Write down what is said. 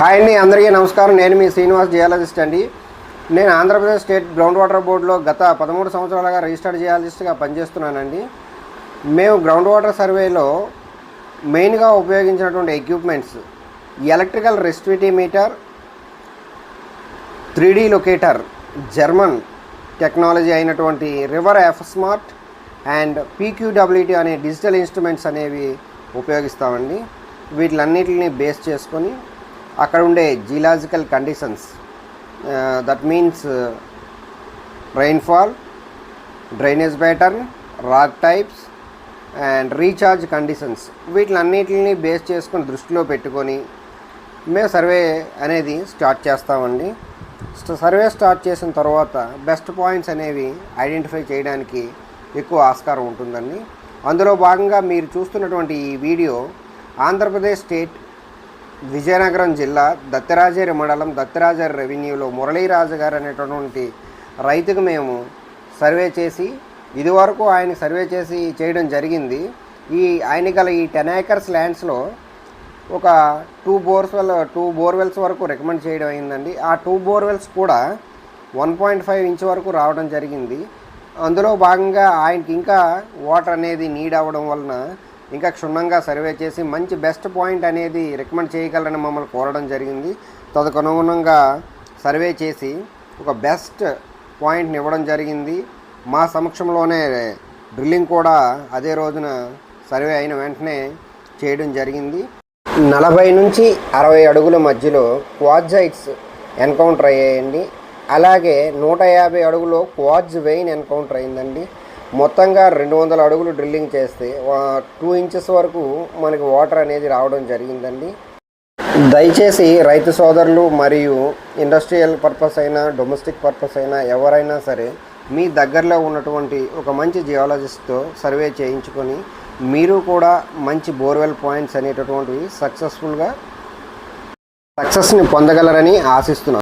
Hi అండి అందరికీ నమస్కారం. నేను మీ శ్రీనివాస్ జియాలజిస్ట్ అండి. నేను ఆంధ్రప్రదేశ్ స్టేట్ గ్రౌండ్ వాటర్ బోర్డులో గత పదమూడు సంవత్సరాలుగా రిజిస్టర్డ్ జియాలజిస్ట్గా పనిచేస్తున్నానండి. మేము గ్రౌండ్ వాటర్ సర్వేలో మెయిన్గా ఉపయోగించినటువంటి equipments electrical resistivity meter three D locator German technology అయినటువంటి river F smart and PQWT అనే డిజిటల్ ఇన్స్ట్రుమెంట్స్ అనేవి ఉపయోగిస్తామండి. వీటిలన్నిటిని బేస్ చేసుకొని అక్కడ ఉండే geological conditions that means rainfall drainage pattern rock types and recharge conditions వీటిలన్నిటిని base చేసుకొని దృష్టిలో పెట్టుకొని మేము సర్వే అనేది స్టార్ట్ చేస్తామండి. సర్వే స్టార్ట్ చేసిన తర్వాత బెస్ట్ పాయింట్స్ అనేవి ఐడెంటిఫై చేయడానికి ఎక్కువ ఆస్కారం ఉంటుందండి. అందులో భాగంగా మీరు చూస్తున్నటువంటి ఈ వీడియో ఆంధ్రప్రదేశ్ స్టేట్ విజయనగరం జిల్లా దత్తరాజేరి మండలం దత్తరాజేరి రెవెన్యూలో మురళీరాజు గారు అనేటటువంటి రైతుకు మేము సర్వే చేసి ఇదివరకు ఆయన సర్వే చేసి చేయడం జరిగింది. ఈ ఆయన గల ఈ టెన్ ఏకర్స్ ల్యాండ్స్లో ఒక టూ బోర్స్ వల్ల టూ బోర్వెల్స్ వరకు రికమెండ్ చేయడం అయిందండి. ఆ టూ బోర్వెల్స్ కూడా వన్ పాయింట్ ఫైవ్ ఇంచ్ వరకు రావడం జరిగింది. అందులో భాగంగా ఆయనకి ఇంకా వాటర్ అనేది నీడ్ అవ్వడం వలన ఇంకా క్షుణ్ణంగా సర్వే చేసి మంచి బెస్ట్ పాయింట్ అనేది రికమెండ్ చేయగలరని మమ్మల్ని కోరడం జరిగింది. తదనుగుణంగా సర్వే చేసి ఒక బెస్ట్ పాయింట్ని ఇవ్వడం జరిగింది. మా సమక్షంలోనే డ్రిల్లింగ్ కూడా అదే రోజున సర్వే అయిన వెంటనే చేయడం జరిగింది. నలభై నుంచి అరవై అడుగుల మధ్యలో క్వాడ్జైట్స్ ఎన్కౌంటర్ అయ్యాయండి. అలాగే నూట యాభై అడుగులో క్వాడ్జ్ వెయిన్ ఎన్కౌంటర్ అయిందండి. మొత్తంగా రెండు వందల అడుగులు డ్రిల్లింగ్ చేస్తే టూ ఇంచెస్ వరకు మనకి వాటర్ అనేది రావడం జరిగిందండి. దయచేసి రైతు సోదరులు మరియు ఇండస్ట్రియల్ పర్పస్ అయినా డొమెస్టిక్ పర్పస్ అయినా ఎవరైనా సరే మీ దగ్గరలో ఉన్నటువంటి ఒక మంచి జియాలజిస్ట్తో సర్వే చేయించుకొని మీరు కూడా మంచి బోర్వెల్ పాయింట్స్ అనేటటువంటివి సక్సెస్ఫుల్గా సక్సెస్ని పొందగలరని ఆశిస్తున్నాను